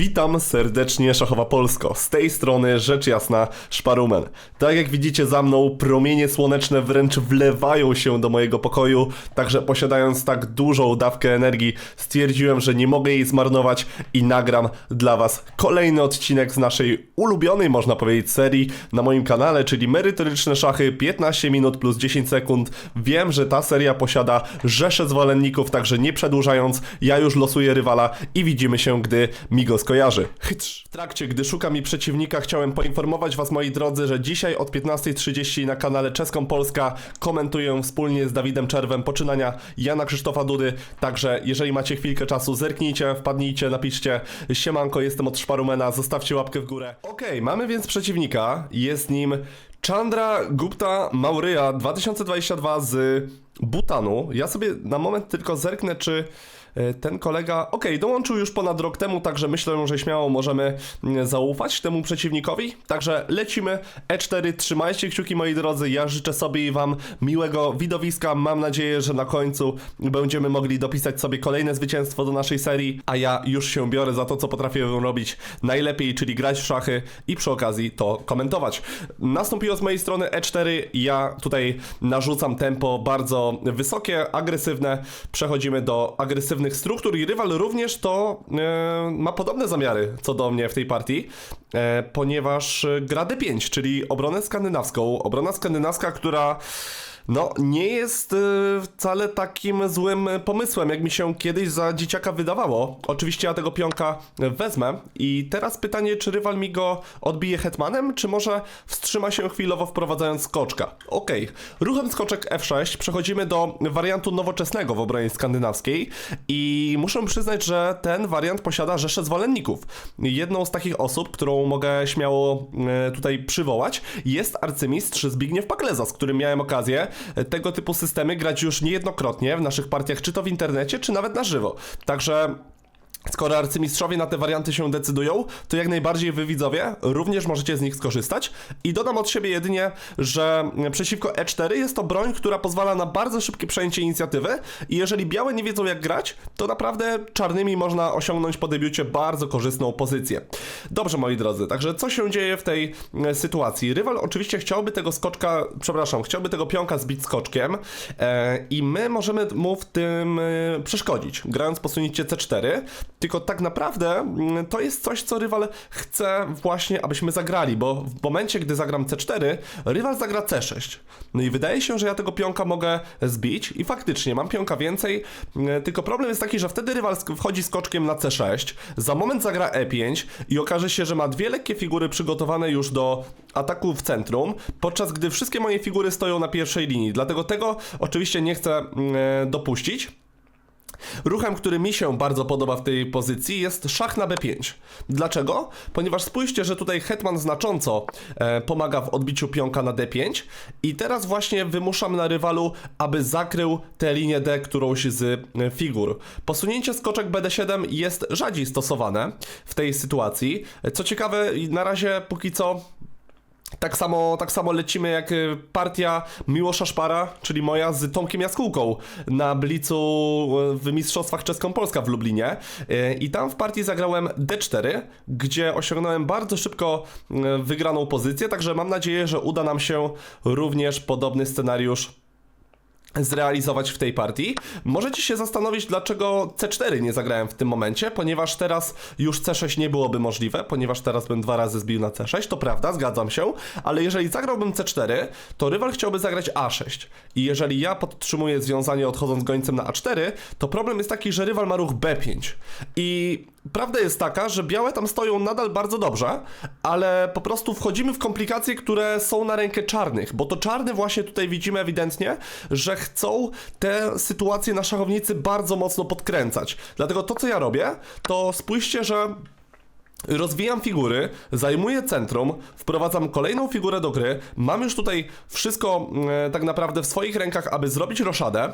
Witam serdecznie, Szachowa Polsko. Z tej strony rzecz jasna, Szparumen. Tak jak widzicie za mną, promienie słoneczne wręcz wlewają się do mojego pokoju, także posiadając tak dużą dawkę energii, stwierdziłem, że nie mogę jej zmarnować i nagram dla Was kolejny odcinek z naszej ulubionej, można powiedzieć, serii na moim kanale, czyli merytoryczne szachy 15 minut plus 10 sekund. Wiem, że ta seria posiada rzeszę zwolenników, także nie przedłużając, ja już losuję rywala i widzimy się, gdy mi go skojarzy. Chytrz. W trakcie, gdy szuka mi przeciwnika, chciałem poinformować Was, moi drodzy, że dzisiaj od 15.30 na kanale Czeską Polska komentuję wspólnie z Dawidem Czerwem poczynania Jana Krzysztofa Dudy. Także, jeżeli macie chwilkę czasu, zerknijcie, wpadnijcie, napiszcie Siemanko, jestem od Szparumena, zostawcie łapkę w górę. Okej, mamy więc przeciwnika. Jest nim Chandra Gupta Maurya 2022 z Butanu. Ja sobie na moment tylko zerknę, czy ten kolega, okej, dołączył już ponad rok temu, także myślę, że śmiało możemy mm, zaufać temu przeciwnikowi. Także lecimy. E4, trzymajcie kciuki moi drodzy, ja życzę sobie i wam miłego widowiska. Mam nadzieję, że na końcu będziemy mogli dopisać sobie kolejne zwycięstwo do naszej serii, a ja już się biorę za to, co potrafię robić najlepiej, czyli grać w szachy i przy okazji to komentować. Nastąpiło z mojej strony E4, ja tutaj narzucam tempo bardzo wysokie, agresywne. Przechodzimy do agresywnych struktur i rywal również to e, ma podobne zamiary co do mnie w tej partii, e, ponieważ e, gra D5, czyli obronę skandynawską. Obrona skandynawska, która no, nie jest y, wcale takim złym pomysłem, jak mi się kiedyś za dzieciaka wydawało. Oczywiście ja tego pionka wezmę i teraz pytanie, czy rywal mi go odbije hetmanem, czy może wstrzyma się chwilowo wprowadzając skoczka. Okej, ruchem skoczek F6 przechodzimy do wariantu nowoczesnego w obronie skandynawskiej i muszę przyznać, że ten wariant posiada rzeszę zwolenników. Jedną z takich osób, którą mogę śmiało tutaj przywołać, jest arcymistrz Zbigniew Pakleza, z którym miałem okazję tego typu systemy grać już niejednokrotnie w naszych partiach, czy to w internecie, czy nawet na żywo. Także Skoro arcymistrzowie na te warianty się decydują, to jak najbardziej wy widzowie również możecie z nich skorzystać. I dodam od siebie jedynie, że przeciwko E4 jest to broń, która pozwala na bardzo szybkie przejęcie inicjatywy i jeżeli białe nie wiedzą jak grać, to naprawdę czarnymi można osiągnąć po debiucie bardzo korzystną pozycję. Dobrze moi drodzy, także co się dzieje w tej e, sytuacji? Rywal oczywiście chciałby tego skoczka, przepraszam, chciałby tego pionka zbić skoczkiem e, i my możemy mu w tym e, przeszkodzić, grając posunięcie C4 tylko tak naprawdę mm, to jest coś, co rywal chce właśnie, abyśmy zagrali, bo w momencie, gdy zagram C4, rywal zagra C6. No i wydaje się, że ja tego pionka mogę zbić i faktycznie mam pionka więcej, mm, tylko problem jest taki, że wtedy rywal wchodzi skoczkiem na C6, za moment zagra E5 i okaże się, że ma dwie lekkie figury przygotowane już do ataku w centrum, podczas gdy wszystkie moje figury stoją na pierwszej linii. Dlatego tego oczywiście nie chcę mm, dopuścić. Ruchem, który mi się bardzo podoba w tej pozycji jest szach na b5. Dlaczego? Ponieważ spójrzcie, że tutaj hetman znacząco e, pomaga w odbiciu pionka na d5 i teraz właśnie wymuszam na rywalu, aby zakrył tę linię d którąś z e, figur. Posunięcie skoczek bd7 jest rzadziej stosowane w tej sytuacji. Co ciekawe, na razie póki co tak samo, tak samo lecimy jak y, partia Miłosza Szpara, czyli moja z Tomkiem Jaskółką na Blicu y, w Mistrzostwach Czeską-Polska w Lublinie. Y, I tam w partii zagrałem D4, gdzie osiągnąłem bardzo szybko wygraną pozycję, także mam nadzieję, że uda nam się również podobny scenariusz zrealizować w tej partii. Możecie się zastanowić, dlaczego C4 nie zagrałem w tym momencie, ponieważ teraz już C6 nie byłoby możliwe, ponieważ teraz bym dwa razy zbił na C6, to prawda, zgadzam się, ale jeżeli zagrałbym C4, to rywal chciałby zagrać A6 i jeżeli ja podtrzymuję związanie odchodząc gońcem na A4, to problem jest taki, że rywal ma ruch B5 i Prawda jest taka, że białe tam stoją nadal bardzo dobrze, ale po prostu wchodzimy w komplikacje, które są na rękę czarnych, bo to czarny właśnie tutaj widzimy ewidentnie, że chcą te sytuacje na szachownicy bardzo mocno podkręcać. Dlatego to, co ja robię, to spójrzcie, że Rozwijam figury, zajmuję centrum, wprowadzam kolejną figurę do gry. Mam już tutaj wszystko e, tak naprawdę w swoich rękach, aby zrobić roszadę.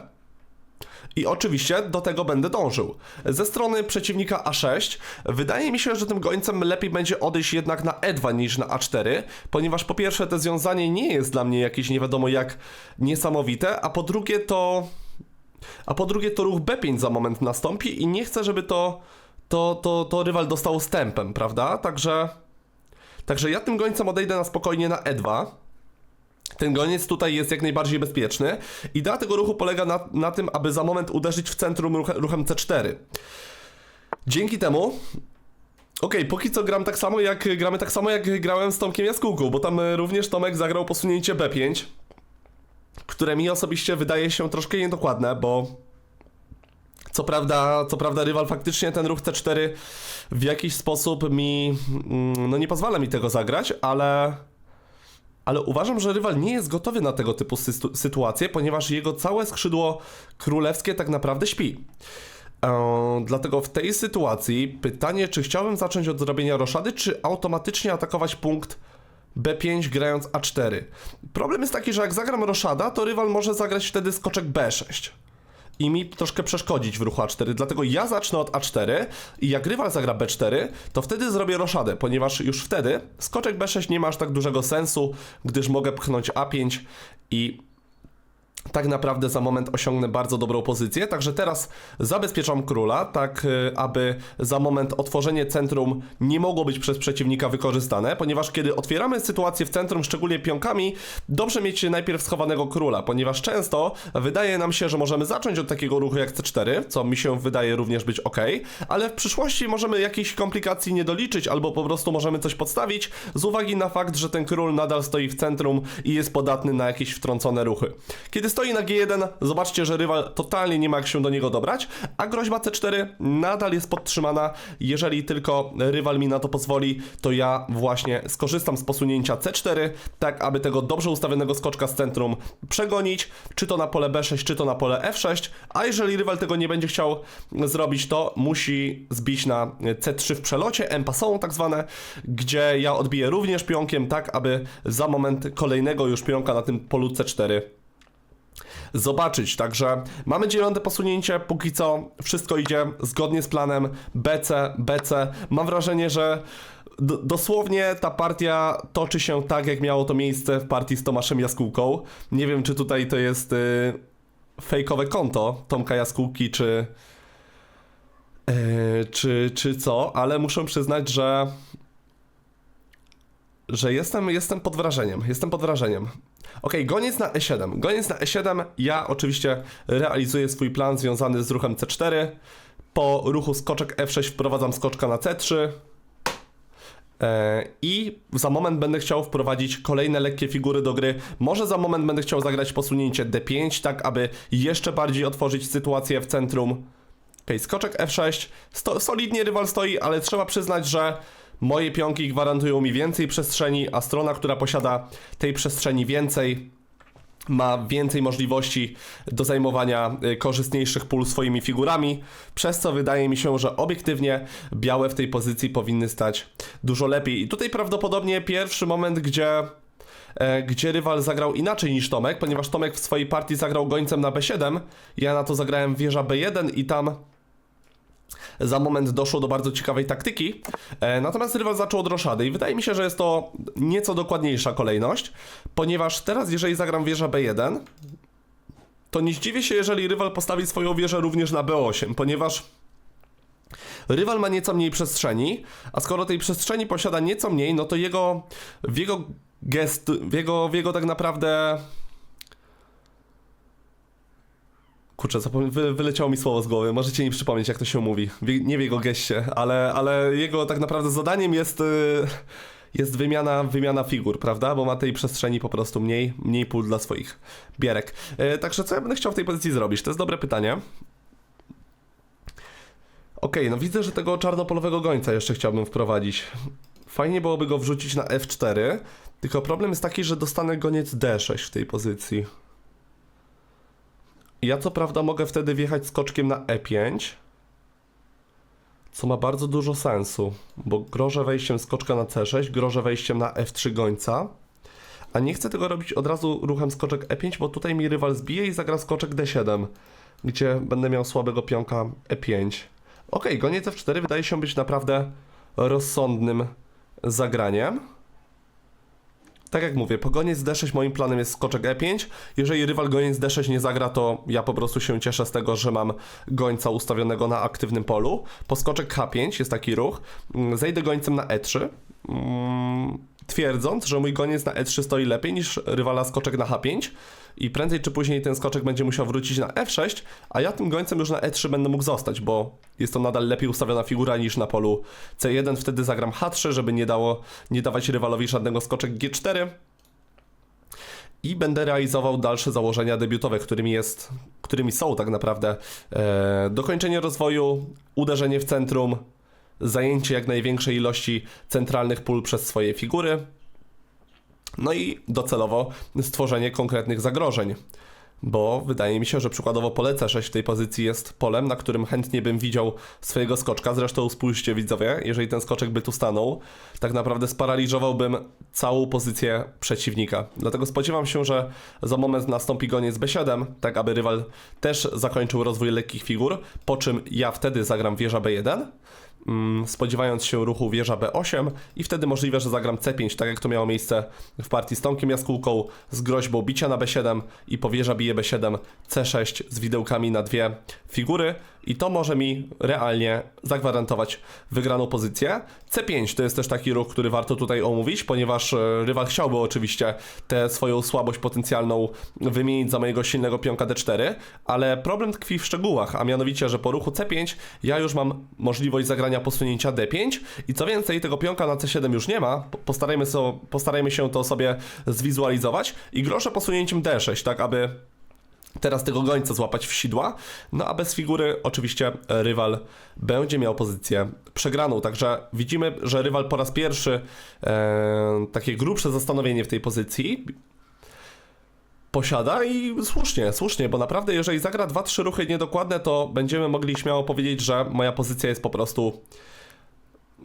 I oczywiście do tego będę dążył. Ze strony przeciwnika A6 wydaje mi się, że tym gońcem lepiej będzie odejść jednak na E2 niż na A4, ponieważ po pierwsze to związanie nie jest dla mnie jakieś nie wiadomo jak niesamowite, a po drugie to... A po drugie to ruch B5 za moment nastąpi i nie chcę, żeby to to, to, to rywal dostał stępem, prawda? Także, także ja tym gońcem odejdę na spokojnie na E2. Ten goniec tutaj jest jak najbardziej bezpieczny. Idea tego ruchu polega na, na tym, aby za moment uderzyć w centrum ruch, ruchem C4. Dzięki temu Okej, póki co gram tak samo jak gramy tak samo jak grałem z Tomkiem Jaskółką, bo tam e, również Tomek zagrał posunięcie B5, które mi osobiście wydaje się troszkę niedokładne, bo co prawda, co prawda rywal faktycznie ten ruch C4 w jakiś sposób mi mm, no nie pozwala mi tego zagrać, ale ale uważam, że rywal nie jest gotowy na tego typu systu- sytuacje, ponieważ jego całe skrzydło królewskie tak naprawdę śpi. Eee, dlatego w tej sytuacji pytanie, czy chciałbym zacząć od zrobienia roszady, czy automatycznie atakować punkt B5 grając A4. Problem jest taki, że jak zagram roszada, to rywal może zagrać wtedy skoczek B6 i mi troszkę przeszkodzić w ruchu A4. Dlatego ja zacznę od A4 i jak rywal zagra B4, to wtedy zrobię roszadę, ponieważ już wtedy skoczek B6 nie ma aż tak dużego sensu, gdyż mogę pchnąć A5 i tak naprawdę za moment osiągnę bardzo dobrą pozycję, także teraz zabezpieczam króla, tak y, aby za moment otworzenie centrum nie mogło być przez przeciwnika wykorzystane, ponieważ kiedy otwieramy sytuację w centrum, szczególnie pionkami, dobrze mieć najpierw schowanego króla, ponieważ często wydaje nam się, że możemy zacząć od takiego ruchu jak C4, co mi się wydaje również być ok, ale w przyszłości możemy jakichś komplikacji nie doliczyć, albo po prostu możemy coś podstawić z uwagi na fakt, że ten król nadal stoi w centrum i jest podatny na jakieś wtrącone ruchy. Kiedy stoi na G1, zobaczcie, że rywal totalnie nie ma jak się do niego dobrać, a groźba C4 nadal jest podtrzymana. Jeżeli tylko rywal mi na to pozwoli, to ja właśnie skorzystam z posunięcia C4, tak aby tego dobrze ustawionego skoczka z centrum przegonić, czy to na pole B6, czy to na pole F6, a jeżeli rywal tego nie będzie chciał zrobić, to musi zbić na C3 w przelocie, en passant tak zwane, gdzie ja odbiję również pionkiem, tak aby za moment kolejnego już pionka na tym polu C4 zobaczyć. Także mamy dziewiąte posunięcie, póki co wszystko idzie zgodnie z planem BC, BC. Mam wrażenie, że dosłownie ta partia toczy się tak, jak miało to miejsce w partii z Tomaszem Jaskółką. Nie wiem, czy tutaj to jest y, fejkowe konto Tomka Jaskółki, czy, y, czy, czy co, ale muszę przyznać, że że jestem, jestem pod wrażeniem. Jestem pod wrażeniem. Okej, goniec na E7. Goniec na E7. Ja oczywiście realizuję swój plan związany z ruchem C4. Po ruchu skoczek F6 wprowadzam skoczka na C3. E, I za moment będę chciał wprowadzić kolejne lekkie figury do gry. Może za moment będę chciał zagrać posunięcie D5, tak aby jeszcze bardziej otworzyć sytuację w centrum. Okej, skoczek F6. Sto, solidnie rywal stoi, ale trzeba przyznać, że moje pionki gwarantują mi więcej przestrzeni, a strona, która posiada tej przestrzeni więcej, ma więcej możliwości do zajmowania y, korzystniejszych pól swoimi figurami, przez co wydaje mi się, że obiektywnie białe w tej pozycji powinny stać dużo lepiej. I tutaj prawdopodobnie pierwszy moment, gdzie e, gdzie rywal zagrał inaczej niż Tomek, ponieważ Tomek w swojej partii zagrał gońcem na B7, ja na to zagrałem wieża B1 i tam za moment doszło do bardzo ciekawej taktyki. E, natomiast rywal zaczął od roszady i wydaje mi się, że jest to nieco dokładniejsza kolejność, ponieważ teraz jeżeli zagram wieża B1, to nie zdziwię się, jeżeli rywal postawi swoją wieżę również na B8, ponieważ rywal ma nieco mniej przestrzeni, a skoro tej przestrzeni posiada nieco mniej, no to jego, w jego gest, w jego, w jego tak naprawdę Kurczę, wy, wyleciało mi słowo z głowy. Możecie mi przypomnieć, jak to się mówi. Wie, nie w jego geście, ale, ale jego tak naprawdę zadaniem jest, y, jest wymiana, wymiana figur, prawda? Bo ma tej przestrzeni po prostu mniej, mniej pól dla swoich bierek. Y, także co ja będę chciał w tej pozycji zrobić? To jest dobre pytanie. Okej, no widzę, że tego czarnopolowego gońca jeszcze chciałbym wprowadzić. Fajnie byłoby go wrzucić na F4, tylko problem jest taki, że dostanę goniec D6 w tej pozycji. Ja co prawda mogę wtedy wjechać skoczkiem na E5, co ma bardzo dużo sensu, bo grożę wejściem skoczka na C6, grożę wejściem na F3 gońca, a nie chcę tego robić od razu ruchem skoczek E5, bo tutaj mi rywal zbije i zagra skoczek D7, gdzie będę miał słabego pionka E5. Ok, goniec F4 wydaje się być naprawdę rozsądnym zagraniem. Tak jak mówię, po goniec D6 moim planem jest skoczek E5. Jeżeli rywal goniec D6 nie zagra, to ja po prostu się cieszę z tego, że mam gońca ustawionego na aktywnym polu. Po skoczek H5 jest taki ruch. Mm, Zejdę gońcem na E3. mm, Twierdząc, że mój goniec na E3 stoi lepiej niż rywala skoczek na H5 i prędzej czy później ten skoczek będzie musiał wrócić na F6, a ja tym gońcem już na E3 będę mógł zostać, bo jest to nadal lepiej ustawiona figura niż na polu C1. Wtedy zagram H3, żeby nie dało nie dawać rywalowi żadnego skoczek G4 i będę realizował dalsze założenia debiutowe, którymi, jest, którymi są tak naprawdę e, dokończenie rozwoju, uderzenie w centrum, zajęcie jak największej ilości centralnych pól przez swoje figury, no i docelowo stworzenie konkretnych zagrożeń. Bo wydaje mi się, że przykładowo pole C6 w tej pozycji jest polem, na którym chętnie bym widział swojego skoczka. Zresztą spójrzcie widzowie, jeżeli ten skoczek by tu stanął, tak naprawdę sparaliżowałbym całą pozycję przeciwnika. Dlatego spodziewam się, że za moment nastąpi goniec B7, tak aby rywal też zakończył rozwój lekkich figur, po czym ja wtedy zagram wieża B1, mm, spodziewając się ruchu wieża B8 i wtedy możliwe, że zagram C5, tak jak to miało miejsce w partii z Tomkiem Jaskółką, z groźbą bicia na B7 i po wieża bije B7, C6 z widełkami na dwie figury i to może mi realnie zagwarantować wygraną pozycję. C5 to jest też taki ruch, który warto tutaj omówić, ponieważ e, rywal chciałby oczywiście tę swoją słabość potencjalną wymienić za mojego silnego pionka D4, ale problem tkwi w szczegółach, a mianowicie, że po ruchu C5 ja już mam możliwość zagrania posunięcia D5 i co więcej, tego pionka na C7 już nie ma, Po- postarajmy, so, postarajmy się to sobie zwizualizować. I groszę posunięciem D6, tak aby teraz tego gońca złapać w sidła, no a bez figury oczywiście rywal będzie miał pozycję przegraną, także widzimy, że rywal po raz pierwszy e, takie grubsze zastanowienie w tej pozycji posiada i słusznie, słusznie, bo naprawdę jeżeli zagra 2-3 ruchy niedokładne, to będziemy mogli śmiało powiedzieć, że moja pozycja jest po prostu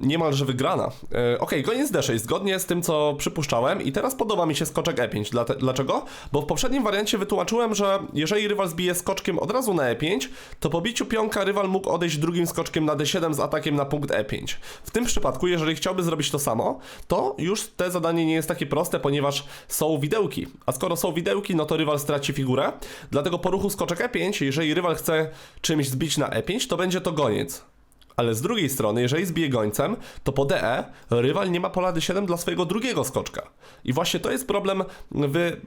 niemalże wygrana. E, Okej, goniec D6, zgodnie z tym, co przypuszczałem i teraz podoba mi się skoczek E5. Dlate- Dlaczego? Bo w poprzednim wariancie wytłumaczyłem, że jeżeli rywal zbije skoczkiem od razu na E5, to po biciu pionka rywal mógł odejść drugim skoczkiem na D7 z atakiem na punkt E5. W tym przypadku, jeżeli chciałby zrobić to samo, to już te zadanie nie jest takie proste, ponieważ są widełki. A skoro są widełki, no to rywal straci figurę. Dlatego po ruchu skoczek E5, jeżeli rywal chce czymś zbić na E5, to będzie to goniec. Ale z drugiej strony, jeżeli zbije gońcem, to po DE rywal nie ma pola D7 dla swojego drugiego skoczka. I właśnie to jest problem w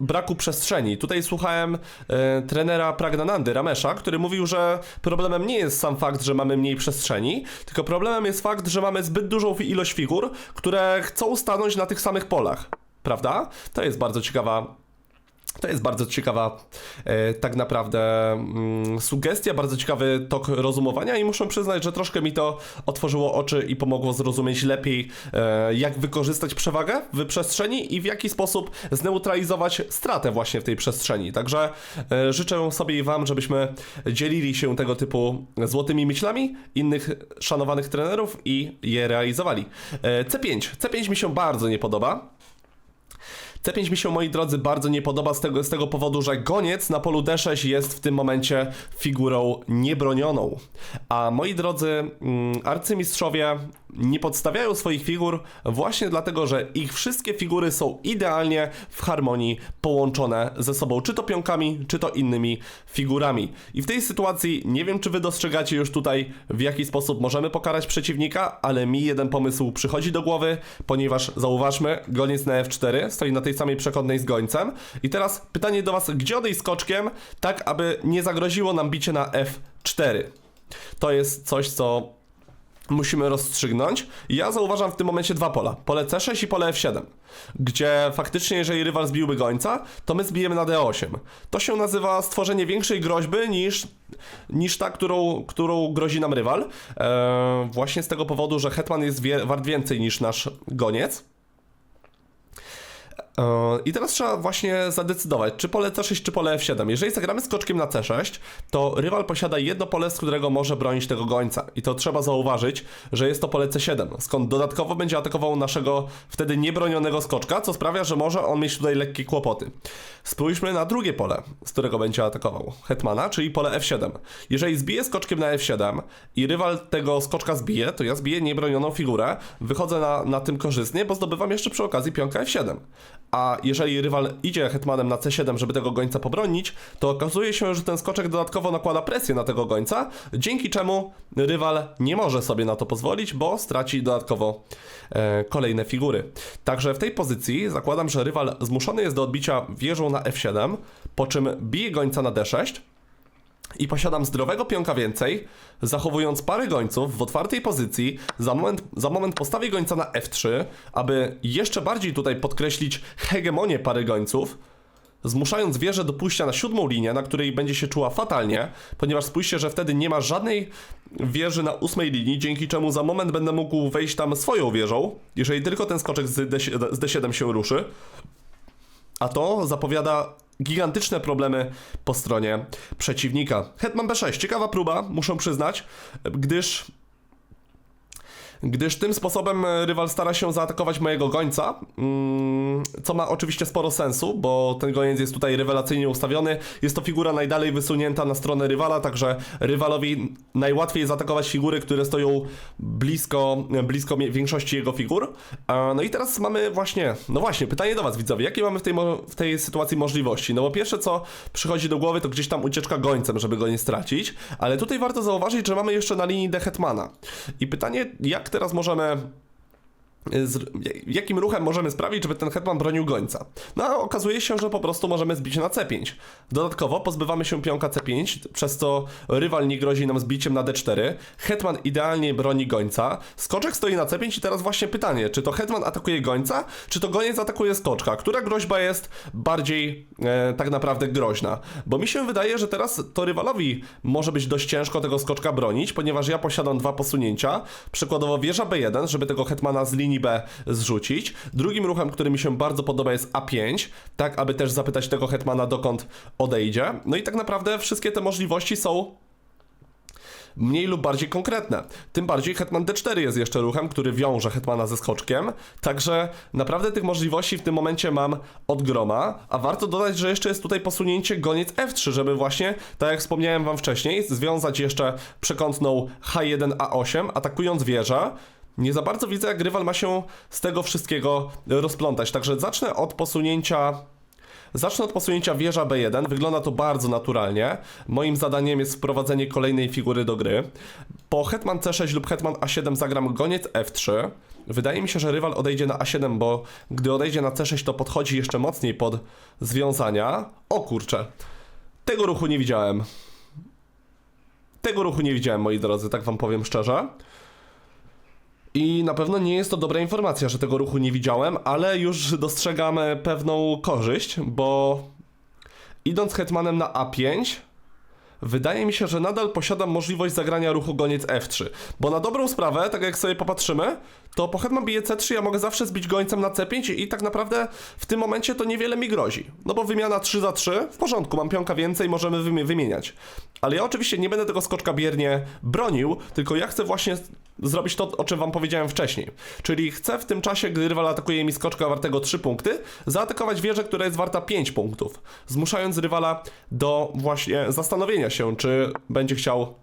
braku przestrzeni. Tutaj słuchałem e, trenera Pragnanandy, Ramesza, który mówił, że problemem nie jest sam fakt, że mamy mniej przestrzeni, tylko problemem jest fakt, że mamy zbyt dużą ilość figur, które chcą stanąć na tych samych polach. Prawda? To jest bardzo ciekawa to jest bardzo ciekawa e, tak naprawdę mm, sugestia, bardzo ciekawy tok rozumowania i muszę przyznać, że troszkę mi to otworzyło oczy i pomogło zrozumieć lepiej, e, jak wykorzystać przewagę w przestrzeni i w jaki sposób zneutralizować stratę właśnie w tej przestrzeni. Także e, życzę sobie i Wam, żebyśmy dzielili się tego typu złotymi myślami innych szanowanych trenerów i je realizowali. E, C5. C5 mi się bardzo nie podoba. C5 mi się, moi drodzy, bardzo nie podoba z tego, z tego powodu, że goniec na polu D6 jest w tym momencie figurą niebronioną. A moi drodzy, mm, arcymistrzowie nie podstawiają swoich figur właśnie dlatego, że ich wszystkie figury są idealnie w harmonii połączone ze sobą, czy to pionkami, czy to innymi figurami. I w tej sytuacji nie wiem, czy wy dostrzegacie już tutaj, w jaki sposób możemy pokarać przeciwnika, ale mi jeden pomysł przychodzi do głowy, ponieważ zauważmy, goniec na F4 stoi na tej samej przekątnej z gońcem. I teraz pytanie do was, gdzie odejść skoczkiem, tak aby nie zagroziło nam bicie na F4? To jest coś, co musimy rozstrzygnąć. Ja zauważam w tym momencie dwa pola. Pole C6 i pole F7. Gdzie faktycznie, jeżeli rywal zbiłby gońca, to my zbijemy na D8. To się nazywa stworzenie większej groźby niż, niż ta, którą, którą grozi nam rywal. Eee, właśnie z tego powodu, że hetman jest wie, wart więcej niż nasz goniec. Yy, I teraz trzeba właśnie zadecydować, czy pole C6, czy pole F7. Jeżeli zagramy skoczkiem na C6, to rywal posiada jedno pole, z którego może bronić tego gońca. I to trzeba zauważyć, że jest to pole C7, skąd dodatkowo będzie atakował naszego wtedy niebronionego skoczka, co sprawia, że może on mieć tutaj lekkie kłopoty. Spójrzmy na drugie pole, z którego będzie atakował hetmana, czyli pole F7. Jeżeli zbije skoczkiem na F7 i rywal tego skoczka zbije, to ja zbiję niebronioną figurę, wychodzę na, na tym korzystnie, bo zdobywam jeszcze przy okazji pionka F7. A jeżeli rywal idzie hetmanem na C7, żeby tego gońca pobronić, to okazuje się, że ten skoczek dodatkowo nakłada presję na tego gońca, dzięki czemu rywal nie może sobie na to pozwolić, bo straci dodatkowo e, kolejne figury. Także w tej pozycji zakładam, że rywal zmuszony jest do odbicia wieżą na F7, po czym bije gońca na D6, i posiadam zdrowego pionka więcej, zachowując parę gońców w otwartej pozycji, za moment, za moment postawię gońca na F3, aby jeszcze bardziej tutaj podkreślić hegemonię pary gońców, zmuszając wieżę do pójścia na siódmą linię, na której będzie się czuła fatalnie, ponieważ spójrzcie, że wtedy nie ma żadnej wieży na ósmej linii, dzięki czemu za moment będę mógł wejść tam swoją wieżą, jeżeli tylko ten skoczek z, D7, z D7 się ruszy. A to zapowiada gigantyczne problemy po stronie przeciwnika. Hetman B6, ciekawa próba, muszę przyznać, gdyż gdyż tym sposobem rywal stara się zaatakować mojego gońca, mm, co ma oczywiście sporo sensu, bo ten goniec jest tutaj rewelacyjnie ustawiony. Jest to figura najdalej wysunięta na stronę rywala, także rywalowi najłatwiej zaatakować figury, które stoją blisko, blisko większości jego figur. No i teraz mamy właśnie, no właśnie, pytanie do was widzowie, jakie mamy w tej, w tej sytuacji możliwości? No bo pierwsze co przychodzi do głowy to gdzieś tam ucieczka gońcem, żeby go nie stracić, ale tutaj warto zauważyć, że mamy jeszcze na linii D Hetmana. I pytanie, jak teraz możemy z, jakim ruchem możemy sprawić, żeby ten hetman bronił gońca? No a okazuje się, że po prostu możemy zbić na C5. Dodatkowo pozbywamy się pionka C5, przez co rywal nie grozi nam zbiciem na D4. Hetman idealnie broni gońca. Skoczek stoi na C5 i teraz właśnie pytanie, czy to hetman atakuje gońca, czy to goniec atakuje skoczka? Która groźba jest bardziej e, tak naprawdę groźna? Bo mi się wydaje, że teraz to rywalowi może być dość ciężko tego skoczka bronić, ponieważ ja posiadam dwa posunięcia. Przykładowo wieża B1, żeby tego hetmana z linii B zrzucić. Drugim ruchem, który mi się bardzo podoba jest A5, tak aby też zapytać tego hetmana dokąd odejdzie. No i tak naprawdę wszystkie te możliwości są mniej lub bardziej konkretne. Tym bardziej Hetman D4 jest jeszcze ruchem, który wiąże Hetmana ze skoczkiem, także naprawdę tych możliwości w tym momencie mam od groma, a warto dodać, że jeszcze jest tutaj posunięcie goniec F3, żeby właśnie, tak jak wspomniałem wam wcześniej, związać jeszcze przekątną H1A8, atakując wieżę, nie za bardzo widzę, jak rywal ma się z tego wszystkiego rozplątać. Także zacznę od posunięcia. Zacznę od posunięcia wieża B1. Wygląda to bardzo naturalnie. Moim zadaniem jest wprowadzenie kolejnej figury do gry. Po hetman C6 lub hetman A7 zagram goniec F3. Wydaje mi się, że rywal odejdzie na A7, bo gdy odejdzie na C6, to podchodzi jeszcze mocniej pod związania. O kurczę. Tego ruchu nie widziałem. Tego ruchu nie widziałem, moi drodzy, tak wam powiem szczerze. I na pewno nie jest to dobra informacja, że tego ruchu nie widziałem, ale już dostrzegam e, pewną korzyść, bo idąc hetmanem na A5, wydaje mi się, że nadal posiadam możliwość zagrania ruchu goniec F3. Bo na dobrą sprawę, tak jak sobie popatrzymy, to po hetman bije C3 ja mogę zawsze zbić gońcem na C5 i tak naprawdę w tym momencie to niewiele mi grozi. No bo wymiana 3 za 3, w porządku, mam pionka więcej, możemy wymie- wymieniać. Ale ja oczywiście nie będę tego skoczka biernie bronił, tylko ja chcę właśnie zrobić to, o czym wam powiedziałem wcześniej. Czyli chcę w tym czasie, gdy rywal atakuje mi skoczka wartego 3 punkty, zaatakować wieżę, która jest warta 5 punktów, zmuszając rywala do właśnie zastanowienia się, czy będzie chciał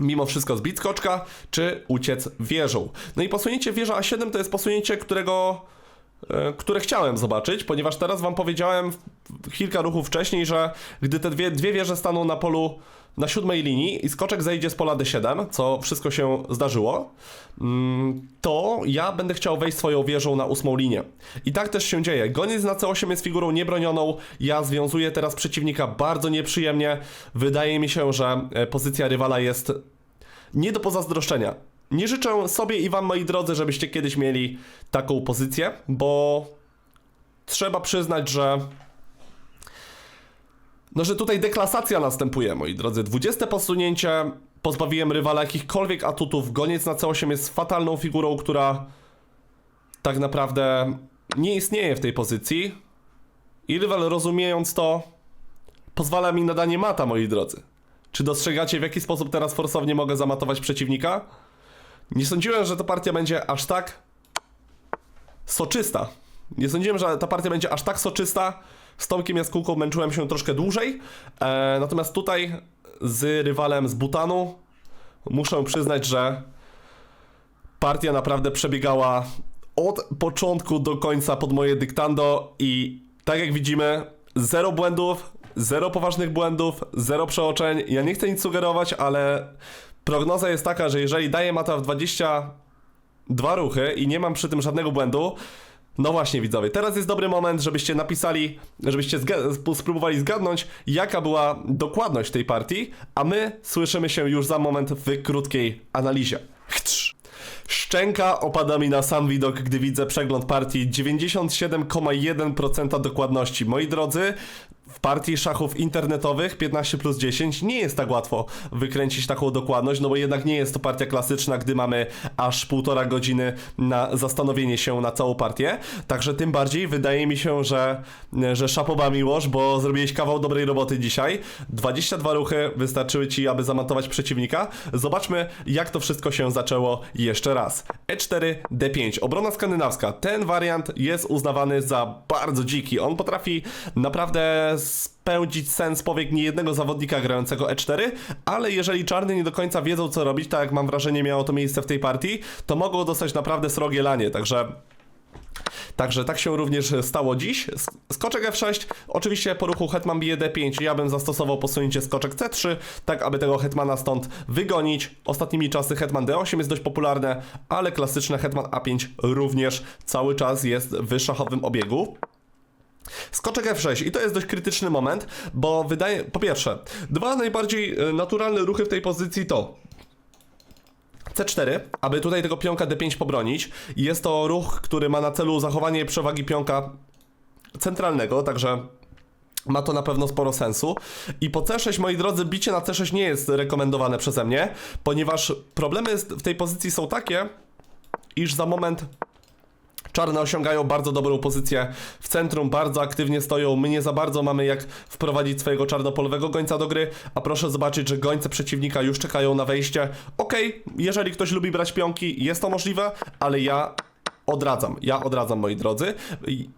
mimo wszystko zbić skoczka, czy uciec wieżą. No i posunięcie wieża A7 to jest posunięcie, którego e, które chciałem zobaczyć, ponieważ teraz wam powiedziałem kilka ruchów wcześniej, że gdy te dwie, dwie wieże staną na polu na siódmej linii i skoczek zejdzie z pola D7, co wszystko się zdarzyło, mm, to ja będę chciał wejść swoją wieżą na ósmą linię. I tak też się dzieje. Goniec na C8 jest figurą niebronioną, ja związuję teraz przeciwnika bardzo nieprzyjemnie. Wydaje mi się, że e, pozycja rywala jest nie do pozazdroszczenia. Nie życzę sobie i wam, moi drodzy, żebyście kiedyś mieli taką pozycję, bo trzeba przyznać, że no, że tutaj deklasacja następuje, moi drodzy. 20 posunięcie, pozbawiłem rywala jakichkolwiek atutów. Goniec na C8 jest fatalną figurą, która tak naprawdę nie istnieje w tej pozycji i rywal rozumiejąc to pozwala mi na danie mata, moi drodzy. Czy dostrzegacie w jaki sposób teraz forsownie mogę zamatować przeciwnika? Nie sądziłem, że ta partia będzie aż tak soczysta. Nie sądziłem, że ta partia będzie aż tak soczysta. Z Tomkiem Jaskółką męczyłem się troszkę dłużej. E, natomiast tutaj z rywalem z Butanu muszę przyznać, że partia naprawdę przebiegała od początku do końca pod moje dyktando i tak jak widzimy, zero błędów, zero poważnych błędów, zero przeoczeń. Ja nie chcę nic sugerować, ale prognoza jest taka, że jeżeli daję mata w 22 ruchy i nie mam przy tym żadnego błędu, no właśnie widzowie, teraz jest dobry moment, żebyście napisali, żebyście zga- spróbowali zgadnąć, jaka była dokładność tej partii, a my słyszymy się już za moment w krótkiej analizie. Chtrz. Szczęka opada mi na sam widok, gdy widzę przegląd partii 97,1% dokładności. Moi drodzy, w partii szachów internetowych 15 plus 10 nie jest tak łatwo wykręcić taką dokładność, no bo jednak nie jest to partia klasyczna, gdy mamy aż półtora godziny na zastanowienie się na całą partię. Także tym bardziej wydaje mi się, że, że szapoba Miłosz, bo zrobiłeś kawał dobrej roboty dzisiaj. 22 ruchy wystarczyły ci, aby zamontować przeciwnika. Zobaczmy, jak to wszystko się zaczęło jeszcze raz. E4, D5. Obrona skandynawska. Ten wariant jest uznawany za bardzo dziki. On potrafi naprawdę spełdzić sens powiek niejednego zawodnika grającego E4, ale jeżeli czarny nie do końca wiedzą co robić, tak jak mam wrażenie miało to miejsce w tej partii, to mogą dostać naprawdę srogie lanie, także... Także tak się również stało dziś. Sk- Skoczek F6, oczywiście po ruchu hetman bije D5, ja bym zastosował posunięcie skoczek C3, tak aby tego hetmana stąd wygonić. Ostatnimi czasy hetman D8 jest dość popularne, ale klasyczne hetman A5 również cały czas jest w szachowym obiegu. Skoczek F6 i to jest dość krytyczny moment, bo wydaje, po pierwsze, dwa najbardziej e, naturalne ruchy w tej pozycji to C4, aby tutaj tego pionka D5 pobronić. Jest to ruch, który ma na celu zachowanie przewagi pionka centralnego, także ma to na pewno sporo sensu. I po C6, moi drodzy, bicie na C6 nie jest rekomendowane przeze mnie, ponieważ problemy w tej pozycji są takie, iż za moment Czarne osiągają bardzo dobrą pozycję w centrum, bardzo aktywnie stoją. My nie za bardzo mamy jak wprowadzić swojego czarnopolowego gońca do gry, a proszę zobaczyć, że gońce przeciwnika już czekają na wejście. Okej, jeżeli ktoś lubi brać pionki, jest to możliwe, ale ja odradzam. Ja odradzam, moi drodzy.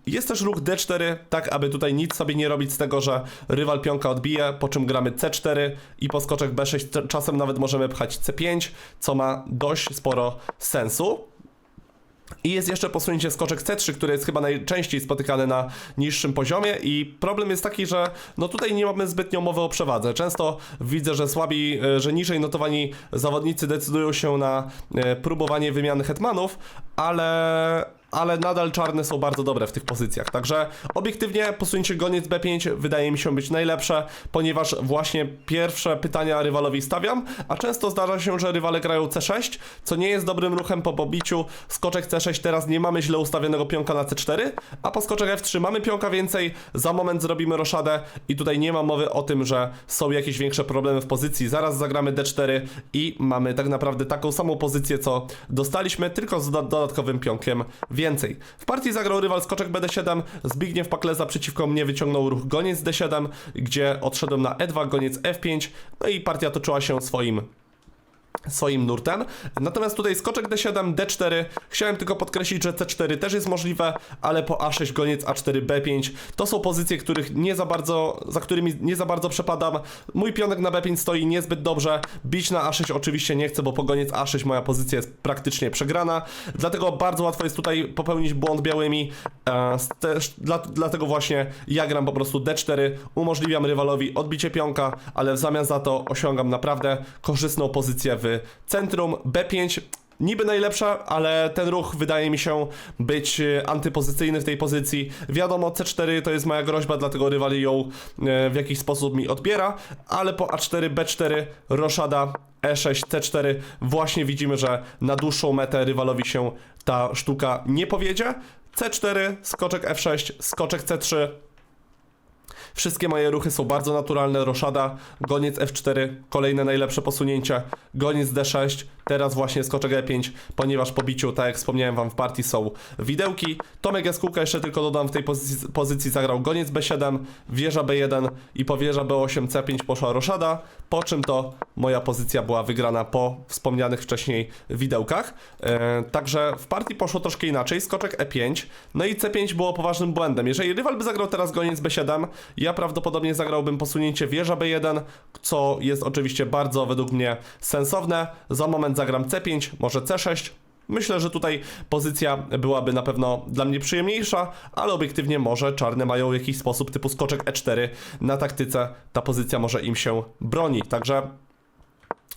Jest też ruch D4, tak aby tutaj nic sobie nie robić z tego, że rywal pionka odbije, po czym gramy C4 i po skoczek B6 czasem nawet możemy pchać C5, co ma dość sporo sensu. I jest jeszcze posunięcie skoczek C3, które jest chyba najczęściej spotykane na niższym poziomie i problem jest taki, że no tutaj nie mamy zbytnio mowy o przewadze. Często widzę, że słabi, e, że niżej notowani zawodnicy decydują się na e, próbowanie wymiany hetmanów, ale ale nadal czarne są bardzo dobre w tych pozycjach. Także obiektywnie posunięcie goniec B5 wydaje mi się być najlepsze, ponieważ właśnie pierwsze pytania rywalowi stawiam, a często zdarza się, że rywale grają C6, co nie jest dobrym ruchem po pobiciu. Skoczek C6 teraz nie mamy źle ustawionego pionka na C4, a po skoczek F3 mamy pionka więcej, za moment zrobimy roszadę i tutaj nie ma mowy o tym, że są jakieś większe problemy w pozycji. Zaraz zagramy D4 i mamy tak naprawdę taką samą pozycję, co dostaliśmy, tylko z doda- dodatkowym pionkiem więcej. W partii zagrał rywal skoczek BD7, Zbigniew Pakleza przeciwko mnie wyciągnął ruch goniec D7, gdzie odszedłem na E2, goniec F5, no i partia toczyła się swoim swoim nurtem. Natomiast tutaj skoczek D7, D4. Chciałem tylko podkreślić, że C4 też jest możliwe, ale po A6 goniec A4, B5 to są pozycje, których nie za bardzo, za którymi nie za bardzo przepadam. Mój pionek na B5 stoi niezbyt dobrze. Bić na A6 oczywiście nie chcę, bo po goniec A6 moja pozycja jest praktycznie przegrana. Dlatego bardzo łatwo jest tutaj popełnić błąd białymi. E, też, dla, dlatego właśnie ja gram po prostu D4, umożliwiam rywalowi odbicie pionka, ale w zamian za to osiągam naprawdę korzystną pozycję w centrum. B5 niby najlepsza, ale ten ruch wydaje mi się być e, antypozycyjny w tej pozycji. Wiadomo, C4 to jest moja groźba, dlatego rywal ją e, w jakiś sposób mi odbiera, ale po A4, B4, roszada, E6, C4 właśnie widzimy, że na dłuższą metę rywalowi się ta sztuka nie powiedzie. C4, skoczek F6, skoczek C3, Wszystkie moje ruchy są bardzo naturalne. Roszada, goniec F4, kolejne najlepsze posunięcie, goniec D6, teraz właśnie skoczek E5, ponieważ po biciu, tak jak wspomniałem wam w partii są widełki. Tomek Jaskółka jeszcze tylko dodam w tej pozycji, pozycji zagrał goniec B7, wieża B1 i po wieża B8 C5 poszła roszada, po czym to moja pozycja była wygrana po wspomnianych wcześniej widełkach. E, także w partii poszło troszkę inaczej, skoczek E5, no i C5 było poważnym błędem. Jeżeli rywal by zagrał teraz goniec B7, ja prawdopodobnie zagrałbym posunięcie wieża B1, co jest oczywiście bardzo według mnie sensowne. Za moment zagram C5, może C6, Myślę, że tutaj pozycja byłaby na pewno dla mnie przyjemniejsza, ale obiektywnie może czarne mają jakiś sposób typu skoczek E4 na taktyce. Ta pozycja może im się broni. Także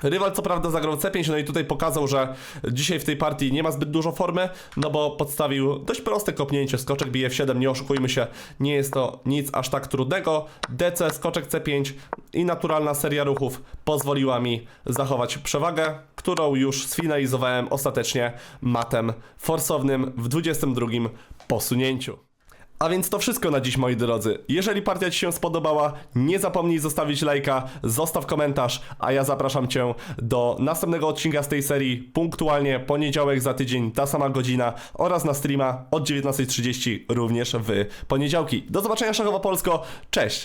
Rywal co prawda zagrał C5, no i tutaj pokazał, że dzisiaj w tej partii nie ma zbyt dużo formy, no bo podstawił dość proste kopnięcie, skoczek bije F7, nie oszukujmy się, nie jest to nic aż tak trudnego. DC, skoczek C5 i naturalna seria ruchów pozwoliła mi zachować przewagę, którą już sfinalizowałem ostatecznie matem forsownym w 22 posunięciu. A więc to wszystko na dziś, moi drodzy. Jeżeli partia Ci się spodobała, nie zapomnij zostawić lajka, zostaw komentarz, a ja zapraszam Cię do następnego odcinka z tej serii, punktualnie poniedziałek za tydzień, ta sama godzina oraz na streama od 19.30 również w poniedziałki. Do zobaczenia, Szachowa Polsko, cześć!